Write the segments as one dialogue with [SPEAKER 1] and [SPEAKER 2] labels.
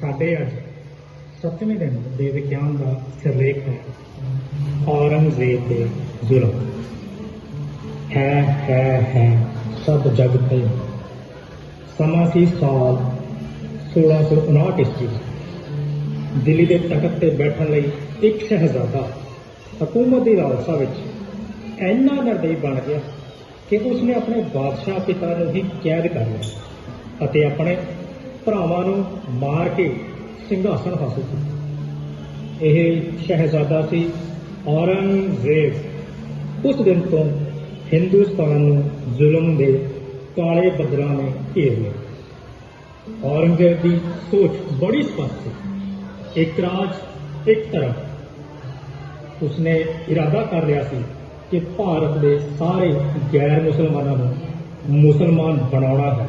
[SPEAKER 1] ਸਾਡੇ ਅੱਜ ਸੱਤਵੇਂ ਦਿਨ ਦੇ ਵਿਗਿਆਨ ਦਾ ਸਿਰਲੇਖ ਹੈ, ਔਰੰਗਜ਼ੇਬ ਦੇ ਜ਼ੁਲਮ। ਹੈ ਹੈ ਹੈ, ਸਭ ਜਗ ਤੇ ਸਮਾਂ ਸੀ ਸਾਲ 1659 ਈਸਵੀ। ਦਿੱਲੀ ਦੇ ਤਖਤ ਤੇ ਬੈਠਣ ਲਈ ਇੱਕ ਸ਼ਹਿਜ਼ਾਦਾ ਹਕੂਮਤ ਦੀ ਲਾਲਸਾ ਵਿੱਚ ਇੰਨਾ ਨਿਰਦਈ ਬਣ ਗਿਆ ਕਿ ਉਸਨੇ ਆਪਣੇ ਬਾਦਸ਼ਾਹ ਪਿਤਾ ਨੂੰ ਹੀ ਕੈਦ ਕਰ ਲਿਆ ਅਤੇ ਆਪਣੇ ਭਰਾਵਾਂ ਨੂੰ ਮਾਰ ਕੇ ਸਿੰਘਾਸਨ ਹਾਸਲ ਕੀਤਾ। ਇਹ ਸ਼ਹਿਜ਼ਾਦਾ ਸੀ ਔਰੰਗਜ਼ੇਬ। ਉਸ ਦਿਨ ਤੋਂ ਹਿੰਦੁਸਤਾਨ ਨੂੰ ਜ਼ੁਲਮ ਦੇ ਕਾਲੇ ਬੱਦਲਾਂ ਨੇ ਘੇਰ ਲਿਆ। ਔਰੰਗਜ਼ੇਬ ਦੀ ਸੋਚ ਬੜੀ ਸਪਸ਼ਟ ਸੀ। ਇੱਕ ਰਾਜ, ਇੱਕ ਤਰਫ ਉਸਨੇ ਇਰਾਦਾ ਕਰ ਲਿਆ ਸੀ ਕਿ ਭਾਰਤ ਦੇ ਸਾਰੇ ਗੈਰ ਮੁਸਲਮਾਨਾਂ ਨੂੰ ਮੁਸਲਮਾਨ ਬਣਾਉਣਾ ਹੈ।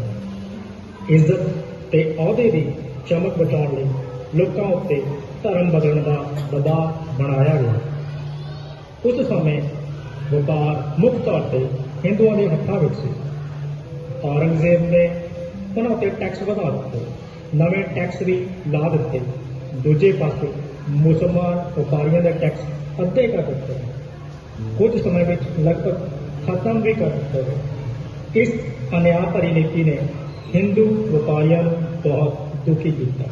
[SPEAKER 1] ਇੱਜ਼ਤ ਤੇ ਅਹੁਦੇ ਦੀ ਚਮਕ ਬਚਾਉਣ ਲਈ ਲੋਕਾਂ ਉੱਤੇ ਧਰਮ ਬਦਲਣ ਦਾ ਦਬਾਅ ਬਣਾਇਆ ਗਿਆ। ਉਸ ਸਮੇਂ ਵਪਾਰ ਮੁੱਖ ਤੌਰ ਤੇ ਹਿੰਦੂਆਂ ਦੇ ਹੱਥਾਂ ਵਿੱਚ ਸੀ। ਔਰੰਗਜ਼ੇਬ ਨੇ ਉਹਨਾਂ ਉੱਤੇ ਟੈਕਸ ਵਧਾ ਦਿੱਤੇ, ਨਵੇਂ ਟੈਕਸ ਵੀ ਲਾ ਦਿੱਤੇ। ਦੂਜੇ ਪਾਸੇ ਮੁਸਲਮਾਨ ਵਪਾਰੀਆਂ ਦਾ ਟੈਕਸ ਅੱਧੇ ਕਰ ਦਿੱਤੇ। ਕੁਝ ਸਮੇਂ ਵਿੱਚ ਲਗਭਗ ਖਤਮ ਵੀ ਕਰ ਦਿੱਤੇ ਇਸ ਅਨਿਆਂ ਭਰੀ ਨੀਤੀ ਨੇ ਹਿੰਦੂ ਵਪਾਰੀਆਂ ਨੂੰ ਬਹੁਤ ਦੁਖੀ ਕੀਤਾ।